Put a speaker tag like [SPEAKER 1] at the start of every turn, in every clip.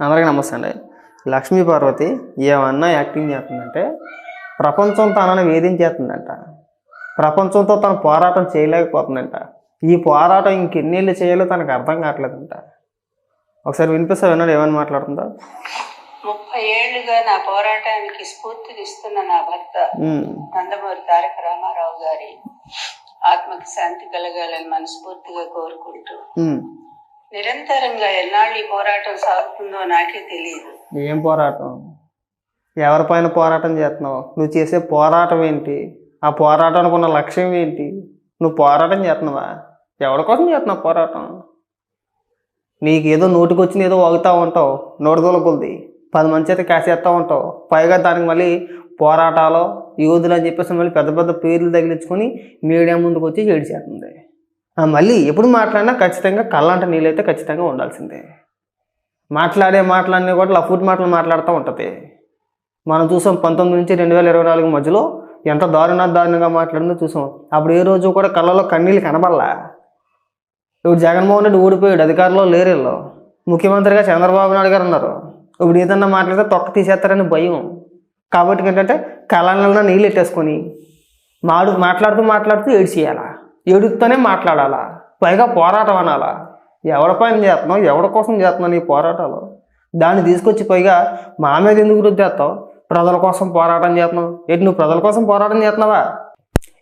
[SPEAKER 1] అందరికీ నమస్తే అండి. లక్ష్మీ పార్వతి ఏమన్నా యాక్టింగ్ చేస్తుందంటే ప్రపంచం తనని వేధించేస్తుందంట. ప్రపంచంతో తన పోరాటం చేయలేకపోతుందంట. ఈ పోరాటం ఇంకెన్నేళ్ళు చేయాలో తనకు అర్థం కావట్లేదంట. ఒకసారి వినిపిస్తా విన్నాడు ఏమని మాట్లాడుతుందో.
[SPEAKER 2] ముప్పై ఏళ్ళుగా నా పోరాటానికి స్ఫూర్తినిస్తున్న నా భర్త నందమూరి తారక రామారావు గారి ఆత్మకి శాంతి కలగాలని మనస్ఫూర్తిగా కోరుకుంటూ. నిరంతరంగా ఎన్నాళ్ళు ఈ పోరాటం సాగుతుందో నాకే తెలియదు.
[SPEAKER 1] ఏం పోరాటం? ఎవరిపైన పోరాటం చేస్తున్నావు? నువ్వు చేసే పోరాటం ఏంటి? ఆ పోరాటానికి ఉన్న లక్ష్యం ఏంటి? నువ్వు పోరాటం చేస్తున్నావా? ఎవరి కోసం చేస్తున్నావు పోరాటం? నీకు ఏదో నోటికి వచ్చిన ఏదో వాగుతూ ఉంటావు నోటిదోల కొలిది పది మంది అయితే కాసేస్తూ ఉంటావు. పైగా దానికి మళ్ళీ పోరాటాలు యూదులు అని చెప్పేసి మళ్ళీ పెద్ద పెద్ద పేర్లు తగిలించుకొని మీడియా ముందుకు వచ్చి ఏడిచేస్తుంది. మళ్ళీ ఎప్పుడు మాట్లాడినా ఖచ్చితంగా కళ్ళంట నీళ్ళైతే ఖచ్చితంగా ఉండాల్సిందే. మాట్లాడే మాటలన్నీ కూడా లఫూట్ మాటలు మాట్లాడుతూ ఉంటుంది. మనం చూసాం పంతొమ్మిది నుంచి రెండు వేల ఇరవై నాలుగు మధ్యలో ఎంత దారుణ దారుణంగా మాట్లాడిందో చూసాం. అప్పుడు ఏ రోజు కూడా కళ్ళలో కన్నీళ్ళు కనబడలా. ఇప్పుడు జగన్మోహన్ రెడ్డి ఓడిపోయాడు అధికారంలో లేరు వీళ్ళు. ముఖ్యమంత్రిగా చంద్రబాబు నాయుడు గారు ఉన్నారు. ఇప్పుడు ఏదన్నా మాట్లాడితే తొక్క తీసేస్తారని భయం. కాబట్టి ఏంటంటే కళ్ళల్లో నీళ్ళు ఎట్టేసుకొని మాడు మాట్లాడుతూ మాట్లాడుతూ ఏడ్చేయాలా? ఏడుస్తూనే మాట్లాడాలా? పైగా పోరాటం అనాలా? ఎవరి పని చేస్తున్నావు? ఎవరి కోసం చేస్తున్నావు నీ పోరాటాలు? దాన్ని తీసుకొచ్చి పైగా మా మీద ఎందుకు గురించి చేస్తావు ప్రజల కోసం పోరాటం చేస్తున్నావు. ఏంటి నువ్వు ప్రజల కోసం పోరాటం చేస్తున్నావా?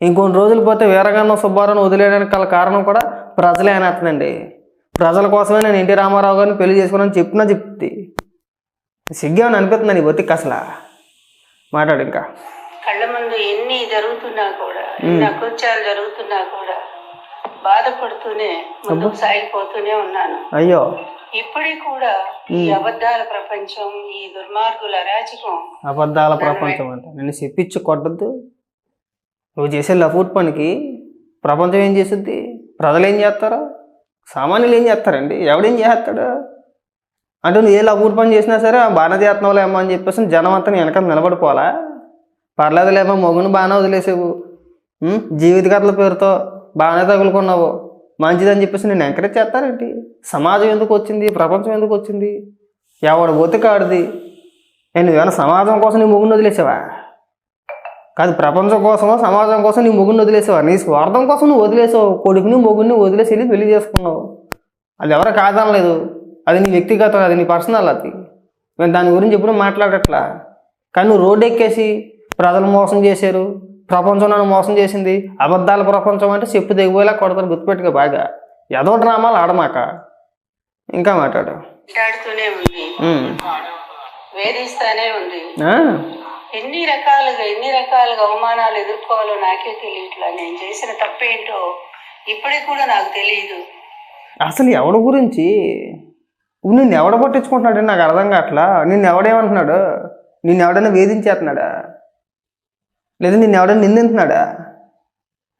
[SPEAKER 1] ఇంకొన్ని రోజులు పోతే వీరగన్న సుబ్బారావుని వదిలేయడానికి గల కారణం కూడా ప్రజలే అనేస్తుందండి ప్రజల కోసమే నేను ఎన్టీ రామారావు గారిని పెళ్ళి చేసుకున్నాను చెప్పినా చెప్తే. సిగ్గేమని అనిపిస్తుంది నీ బతికి అసలు? మాట్లాడు ఇంకా.
[SPEAKER 2] కళ్ళ ముందు ఎన్ని జరుగుతున్నా కూడా ఎన్ని అకృత్యాలు జరుగుతున్నా కూడా బాధపడుతూనే ముందుకు సాగిపోతూనే ఉన్నాను.
[SPEAKER 1] అయ్యో.
[SPEAKER 2] ఇప్పటికి కూడా ఈ అబద్ధాల ప్రపంచం ఈ దుర్మార్గుల అరాచకం
[SPEAKER 1] అబద్ధాల ప్రపంచం అంట. నిన్ను చెప్పించి కొట్టద్దు. నువ్వు చేసే లఫూట్ పనికి ప్రపంచం ఏం చేస్తుంది? ప్రజలు ఏం చేస్తారు? సామాన్యులు ఏం చేస్తారండి? ఎవడేం చేస్తాడు? అంటే నువ్వు ఏ లఫూట్ పని చేసినా సరే "ఆ, బాగానే అమ్మా అని చెప్పేసి జనం అంతా వెనకాల నిలబడిపోవాలా? పర్లేదులేమో మొగుని బాగానే వదిలేసావు. జీవితకథల జీవిత కథల పేరుతో బాగానే తగులుకున్నావు. మంచిదని చెప్పేసి నేను ఎంకరేజ్ చేస్తానండి సమాజం ఎందుకు వచ్చింది? ప్రపంచం ఎందుకు వచ్చింది? ఎవడు బతుకాడిది నేను ఏమైనా సమాజం కోసం నీ ముగ్గురు వదిలేసావా? కాదు ప్రపంచం కోసమో సమాజం కోసం నీ ముగ్గురు వదిలేసావా? నీ స్వార్థం కోసం నువ్వు వదిలేసావు. కొడుకుని మొగుడిని వదిలేసి వెళ్ళి పెళ్ళి చేసుకున్నావు. అది ఎవరు కాదనలేదు. అది నీ వ్యక్తిగతం అది నీ పర్సనల్ అది నేను దాని గురించి ఎప్పుడు మాట్లాడట్లా. కానీ నువ్వు రోడ్డు ఎక్కేసి ప్రజలు మోసం చేశారు ప్రపంచం నన్ను మోసం చేసింది అబద్ధాల ప్రపంచం అంటే చెప్పు దిగిపోయేలా కొడతారు గుర్తుపెట్టుకో బాగా. ఏదో డ్రామాలు ఆడమాక. ఇంకా మాట్లాడు.
[SPEAKER 2] వేధిస్తానే ఉంది? ఎన్ని రకాలుగా ఎన్ని రకాలుగా అవమానాలు ఎదుర్కోవాలో నాకే తెలియట్లా. నేను చేసిన తప్పేంటో ఇప్పటికి కూడా నాకు తెలియదు.
[SPEAKER 1] అసలు ఎవడి గురించి? నిన్ను ఎవడ పట్టించుకుంటున్నాడు? నాకు అర్థం కావట్లా. నిన్ను ఎవడేమంటున్నాడు నిన్ను ఎవడైనా వేధించేస్తున్నాడా? లేదా నిన్ను ఎవడైనా నిందింటున్నాడా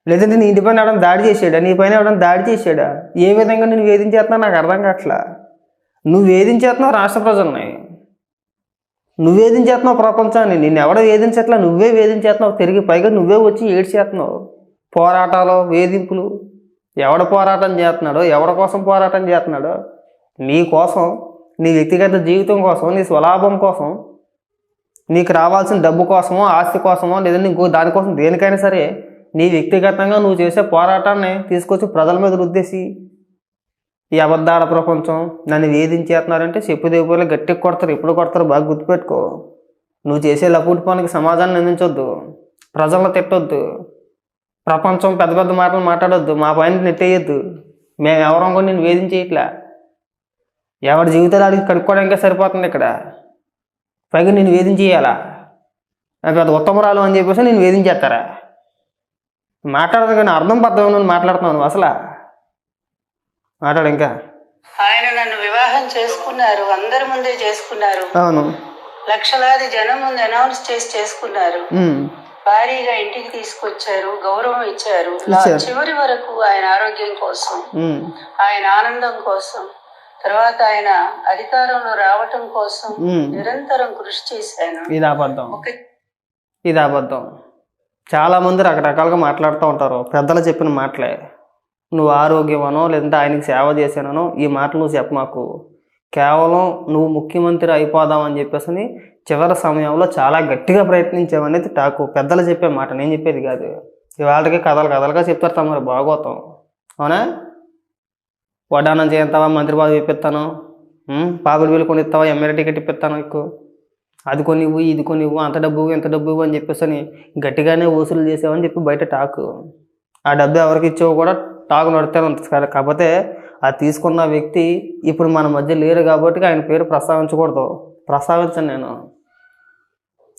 [SPEAKER 1] లేదంటే నీ ఇంటిపైన ఎవడని దాడి చేసాడా నీ పైన ఎవడని దాడి చేసాడా ఏ విధంగా నేను వేధించేస్తున్నా నాకు అర్థం కావట్లా. నువ్వు వేధించేస్తున్నావు రాష్ట్ర ప్రజల్ని. నువ్వు వేధించేస్తున్నావు ప్రపంచాన్ని. నిన్ను ఎవడ వేధించట్లా? నువ్వే వేధించేస్తున్నావు. తిరిగి పైగా నువ్వే వచ్చి ఏడ్చేస్తున్నావు. పోరాటాలు వేధింపులు. ఎవడ పోరాటం చేస్తున్నాడో ఎవడ కోసం పోరాటం చేస్తున్నాడో నీ కోసం నీ వ్యక్తిగత జీవితం కోసం నీ స్వలాభం కోసం నీకు రావాల్సిన డబ్బు కోసమో ఆస్తి కోసమో లేదంటే ఇంకో దానికోసం దేనికైనా సరే నీ వ్యక్తిగతంగా నువ్వు చేసే పోరాటాన్ని తీసుకొచ్చి ప్రజల మీద రుద్దేసి ఈ అబద్ధాల ప్రపంచం నన్ను వేధించేస్తున్నారంటే చెప్పు దేవుళ్ళు గట్టికి కొడతారు ఇప్పుడు కొడతారు బాగా గుర్తుపెట్టుకో. నువ్వు చేసే లపూటి పనికి సమాజాన్ని నిందించొద్దు ప్రజలను తిట్టొద్దు ప్రపంచం పెద్ద పెద్ద మాటలు మాట్లాడొద్దు మా పైన నెట్టేయొద్దు. మేము ఎవరం కూడా నేను వేధించేయట్లా. ఎవరి జీవితాలు అడిగి కనుక్కోవడానికే సరిపోతుంది ఇక్కడ. పైగా నేను వేధించేయాలా? నాకు పెద్ద ఉత్తమరాలు అని చెప్పేసి నేను వేధించేస్తారా? మాట్లాడదు కానీ అర్థం పర్థం నువ్వు అసలు. మాట్లాడు ఇంకా.
[SPEAKER 2] ఆయన నన్ను వివాహం చేసుకున్నారు అందరి ముందే చేసుకున్నారు.
[SPEAKER 1] అవును.
[SPEAKER 2] లక్షలాది జనం ముందు అనౌన్స్ చేసి చేసుకున్నారు. భారీగా ఇంటికి తీసుకొచ్చారు గౌరవం ఇచ్చారు. చివరి వరకు ఆయన ఆరోగ్యం కోసం. ఆయన ఆనందం కోసం. తర్వాత ఆయన అధికారంలో రావటం కోసం. నిరంతరం కృషి చేశాను.
[SPEAKER 1] ఇది అబద్ధం. ఇది అబద్ధం. చాలామంది రకరకాలుగా మాట్లాడుతూ ఉంటారు. పెద్దలు చెప్పిన మాటలే. నువ్వు ఆరోగ్యమనో లేదంటే ఆయనకి సేవ చేశానో ఈ మాటలు నువ్వు చెప్ప మాకు కేవలం నువ్వు ముఖ్యమంత్రి అయిపోదామని చెప్పేసి చివరి సమయంలో చాలా గట్టిగా ప్రయత్నించావనేది టాకు. పెద్దలు చెప్పే మాట నేను చెప్పేది కాదు. ఇవాళకి కథలు కథలుగా చెప్తారు తమరు భాగవతం అవునా? వడ్డానం చేస్తావా మంత్రి పదవి ఇప్పిస్తాను. ఉమ్, పాపిడి బిల్లు కొనిస్తావా? ఎమ్మెల్యే టికెట్ ఇప్పిస్తాను ఎక్కువ అది కొనివ్వు ఇది కొనివ్వు అంత డబ్బు ఎంత ఇంత డబ్బు ఇవ్వు అని చెప్పేసి అని గట్టిగానే వసూలు చేసావని చెప్పి బయట టాక్. ఆ డబ్బు ఎవరికి ఇచ్చావు కూడా టాక్ నడుస్తూనే ఉంటుంది కాకపోతే ఆ తీసుకున్న వ్యక్తి ఇప్పుడు మన మధ్య లేరు కాబట్టి ఆయన పేరు ప్రస్తావించకూడదు. ప్రస్తావించను నేను.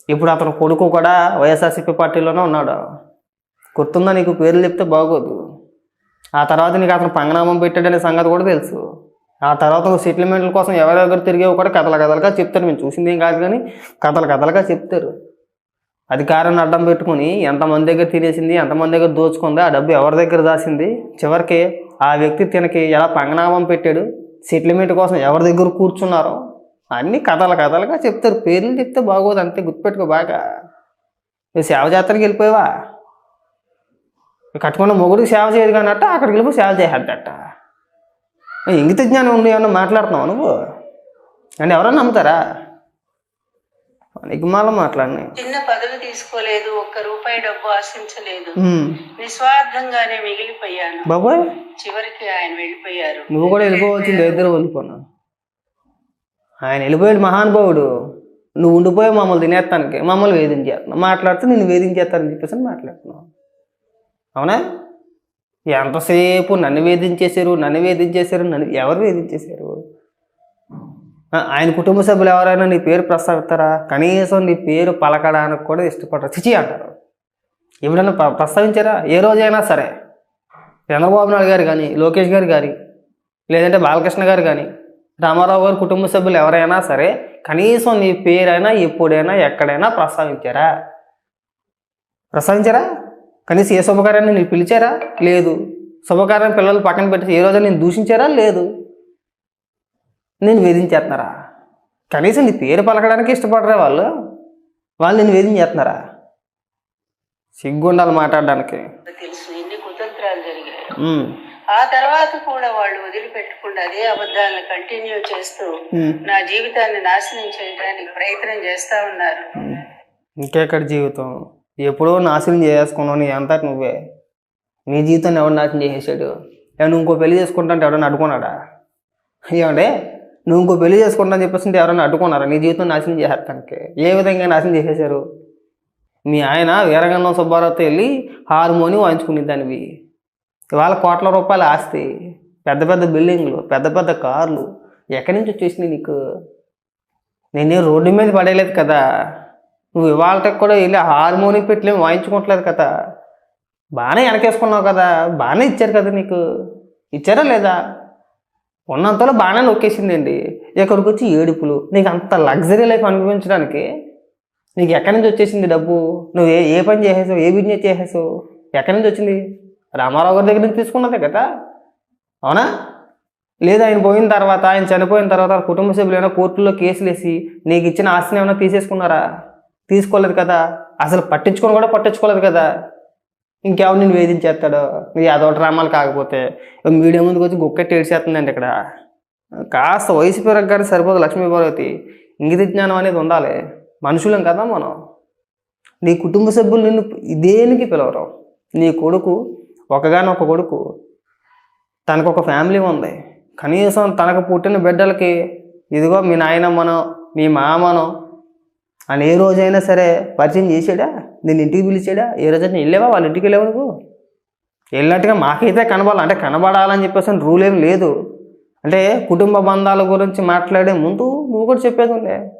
[SPEAKER 1] ఇప్పుడు అతను కొడుకు కూడా వైఎస్ఆర్సీపీ పార్టీలోనే ఉన్నాడు. గుర్తుందా నీకు? పేర్లు చెప్తే బాగోదు. ఆ తర్వాత నీకు అతను పంగనామం పెట్టాడనే సంగతి కూడా తెలుసు. ఆ తర్వాత నువ్వు సెటిల్మెంట్ల కోసం ఎవరి దగ్గర తిరిగేవి కూడా కథల కథలుగా చెప్తారు. మేము చూసింది ఏం కాదు కానీ కథలు కథలుగా చెప్తారు. అధికారాన్ని అడ్డం పెట్టుకుని ఎంతమంది దగ్గర తినేసింది ఎంతమంది దగ్గర దోచుకుంది ఆ డబ్బు ఎవరి దగ్గర దాసింది చివరికి ఆ వ్యక్తి తినకి ఎలా పంగనామం పెట్టాడు? సెటిల్మెంట్ కోసం ఎవరి దగ్గర కూర్చున్నారో అన్ని కథల కథలుగా చెప్తారు. పేర్లు చెప్తే బాగోదు అంతే గుర్తుపెట్టుకో బాగా. నువ్వు సేవ జాతరకి వెళ్ళిపోయావా? కట్టుకున్న మొగుడికి సేవ చేయదు కానట్ట అక్కడికి వెళ్ళిపోయి సేవ చేసేద్దట. ఇంగిత జ్ఞానం ఉండి ఏమన్నా మాట్లాడుతున్నావు నువ్వు? అంటే ఎవరన్నా నమ్ముతారా? నిగ్మాలం మాట్లాడినాయి
[SPEAKER 2] చిన్న పదవి తీసుకోలేదు ఒక్క రూపాయి డబ్బు ఆశించలేదు. నిస్వార్థంగానే మిగిలిపోయాను.
[SPEAKER 1] బాబోయ్.
[SPEAKER 2] చివరికి ఆయన వెళ్ళిపోయారు.
[SPEAKER 1] నువ్వు కూడా వెళ్ళిపోవచ్చింది ఇద్దరు వెళ్ళిపోనా. ఆయన వెళ్ళిపోయాడు మహానుభావుడు. నువ్వు ఉండిపోయి మమ్మల్ని తినేస్తానికి. మమ్మల్ని వేధించేస్తున్నావు మాట్లాడితే నేను వేధించేస్తానని చెప్పేసి మాట్లాడుతున్నావు. అవునా? ఎంతసేపు నన్ను వేధించేశారు నన్ను వేధించేశారు నన్ను ఎవరు వేధించేశారు? ఆయన కుటుంబ సభ్యులు ఎవరైనా నీ పేరు ప్రస్తావిస్తారా? కనీసం నీ పేరు పలకడానికి కూడా ఇష్టపడరు. చిచి అంటారు. ఎప్పుడైనా ప్రస్తావించారా? ఏ రోజైనా సరే. చంద్రబాబు నాయుడు గారు కానీ లోకేష్ గారు కానీ లేదంటే బాలకృష్ణ గారు కానీ రామారావు గారు కుటుంబ సభ్యులు ఎవరైనా సరే కనీసం నీ పేరైనా ఎప్పుడైనా ఎక్కడైనా ప్రస్తావించారా? ప్రస్తావించారా? కనీసం ఏ శుభకార్యాన్ని నేను పిలిచారా? లేదు. శుభకార్యం పిల్లలు పక్కన పెట్టి ఏ రోజు నేను దూషించారా? లేదు. నేను వేధించేస్తున్నారా? కనీసం నీ పేరు పలకడానికి ఇష్టపడరా వాళ్ళు? వాళ్ళు నేను వేధించేస్తున్నారా? సిగ్గుండాలి మాట్లాడడానికి.
[SPEAKER 2] తెలుసు ఎన్ని కుతంత్రాలు జరిగాయి.
[SPEAKER 1] ఉమ్,
[SPEAKER 2] ఆ తర్వాత కూడా వాళ్ళు వదిలిపెట్టకుండా అదే అబద్ధాలను కంటిన్యూ చేస్తూ. నా జీవితాన్ని నాశనం చేయడానికి ప్రయత్నం చేస్తా ఉన్నారు.
[SPEAKER 1] ఇంకెక్కడ జీవితం? ఎప్పుడో నాశనం చేసుకున్నావు నీ అంతా నువ్వే. నీ జీవితాన్ని ఎవడు నాశనం చేసేసాడు? ఏమన్నా ఇంకో పెళ్ళి చేసుకుంటా అంటే ఎవడన్నా అడ్డుకున్నాడా? ఏమండే నువ్వు ఇంకో పెళ్ళి చేసుకుంటా అని చెప్పేసి ఎవరైనా అడ్డుకున్నారా? నీ జీవితం నాశనం చేసేస్తానికి. ఏ విధంగా నాశనం చేసేసారు మీ ఆయన వీరగన్నం సుబ్బారావుతో వెళ్ళి హార్మోని వాయించుకునే దానివి. ఇవాళ కోట్ల రూపాయల ఆస్తి. పెద్ద పెద్ద బిల్డింగ్లు పెద్ద పెద్ద కార్లు. ఎక్కడి నుంచి వచ్చేసినాయి నీకు? నేనే రోడ్డు మీద పడేయలేదు కదా. నువ్వు ఇవాళకి కూడా వెళ్ళి హార్మోనిక్ పెట్టలేము వాయించుకోవట్లేదు కదా. బాగానే వెనకేసుకున్నావు కదా. బాగానే ఇచ్చారు కదా నీకు. ఇచ్చారా లేదా? ఉన్నంతలో బాగానే నొక్కేసిందండి. ఇక్కడికి వచ్చి ఏడుపులు. నీకు అంత లగ్జరీ లైఫ్ అనుభవించడానికి నీకు ఎక్కడి నుంచి వచ్చేసింది డబ్బు? నువ్వు ఏ ఏ పని చేసేసావు? ఏ బిజినెస్ చేసేసావు? ఎక్కడి నుంచి వచ్చింది? రామారావు గారి దగ్గర నుంచి తీసుకున్నదే కదా. అవునా? లేదా ఆయన పోయిన తర్వాత ఆయన చనిపోయిన తర్వాత కుటుంబ సభ్యులు ఏమైనా కోర్టులో కేసులు వేసి నీకు ఇచ్చిన ఆస్తిని ఏమైనా తీసేసుకున్నారా? తీసుకోలేదు కదా. అసలు పట్టించుకొని కూడా పట్టించుకోలేదు కదా. ఇంకెవరు నేను వేధించేస్తాడు? నీ అదో డ్రామాలు కాకపోతే. మీడియా ముందుకు వచ్చి గుక్కెట్టి ఏడ్చేస్తుందండి ఇక్కడ. కాస్త వయసు పెరగగానే సరిపోదు లక్ష్మీ పార్వతి. ఇంగిత జ్ఞానం అనేది ఉండాలి. మనుషులం కదా మనం. నీ కుటుంబ సభ్యులు నిన్ను దేనికి పిలవరు? నీ కొడుకు ఒకగానొక కొడుకు. తనకు ఒక ఫ్యామిలీ ఉంది. కనీసం తనకు పుట్టిన బిడ్డలకి ఇదిగో మీ నాయనమ్మనో మీ మామనో అని ఏ రోజైనా సరే పరిచయం చేసాడా? నేను ఇంటికి పిలిచాడా? ఏ రోజైనా వెళ్ళావా? వాళ్ళ ఇంటికి వెళ్ళావు నువ్వు? వెళ్ళినట్టుగా మాకైతే కనబడాలి. అంటే కనబడాలని చెప్పేసి రూల్ ఏం లేదు. అంటే కుటుంబ బంధాల గురించి మాట్లాడే ముందు నువ్వు కూడా చెప్పేది ఉండే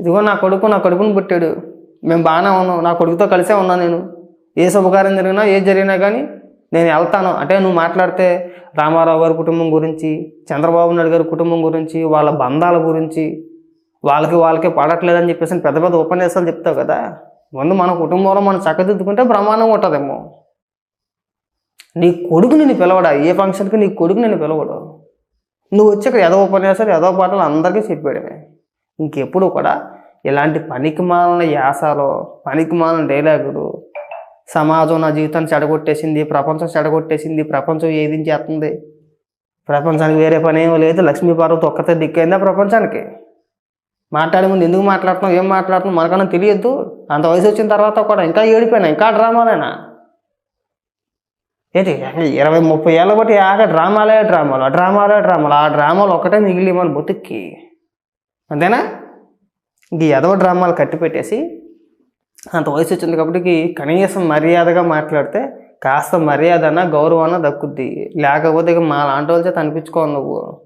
[SPEAKER 1] ఇదిగో నా కొడుకు నా కొడుకుని పుట్టాడు. మేము బాగానే ఉన్నాం. నా కొడుకుతో కలిసే ఉన్నా నేను. ఏ శుభకార్యం జరిగినా ఏ జరిగినా కానీ నేను వెళ్తాను. అంటే నువ్వు మాట్లాడితే రామారావు గారి కుటుంబం గురించి చంద్రబాబు నాయుడు గారి కుటుంబం గురించి వాళ్ళ బంధాల గురించి వాళ్ళకి వాళ్ళకి పడట్లేదని చెప్పేసి పెద్ద పెద్ద ఉపన్యాసాలు చెప్తావు కదా. ముందు మన కుటుంబంలో మనం చక్కదిద్దుకుంటే ప్రమాణం ఉంటుందేమో. నీ కొడుకు నిన్ను పిలవడా? ఏ ఫంక్షన్కి నీ కొడుకు నిన్ను పిలవడు? నువ్వు వచ్చి ఇక్కడ ఏదో ఉపన్యాసాలు ఏదో పాటలు అందరికీ చెప్పాడమే ఇంకెప్పుడు కూడా ఇలాంటి పనికి మాలిన యాసాలు పనికి మాలిన డైలాగులు సమాజం నా జీవితాన్ని చెడగొట్టేసింది ప్రపంచం చెడగొట్టేసింది ప్రపంచం ఏది చేస్తుంది ప్రపంచానికి వేరే పని ఏమీ లేదు లక్ష్మీ పార్వతి ఒక్కతే దిక్కైందా ప్రపంచానికి? మాట్లాడే ముందు ఎందుకు మాట్లాడుతున్నావు? ఏం మాట్లాడుతున్నావు? మనకన్నా తెలియద్దు. అంత వయసు వచ్చిన తర్వాత కూడా ఇంకా ఏడిపోయినా ఇంకా డ్రామాలేనా. ఏంటి? ఇరవై ముప్పై ఏళ్ళ బట్టి ఆగ డ్రామాలే డ్రామాలు ఆ డ్రామాలే డ్రామాలు ఆ డ్రామాలు ఒకటే మిగిలి మన బతుక్కి అంతేనా? ఇంక ఈ ఎదవ డ్రామాలు కట్టి పెట్టేసి అంత వయసు వచ్చింది కాబట్టి కనీసం మర్యాదగా మాట్లాడితే కాస్త మర్యాద అన్న గౌరవం దక్కుద్ది. లేకపోతే ఇక మా లాంటి వాళ్ళ చేత అనిపించుకో నువ్వు.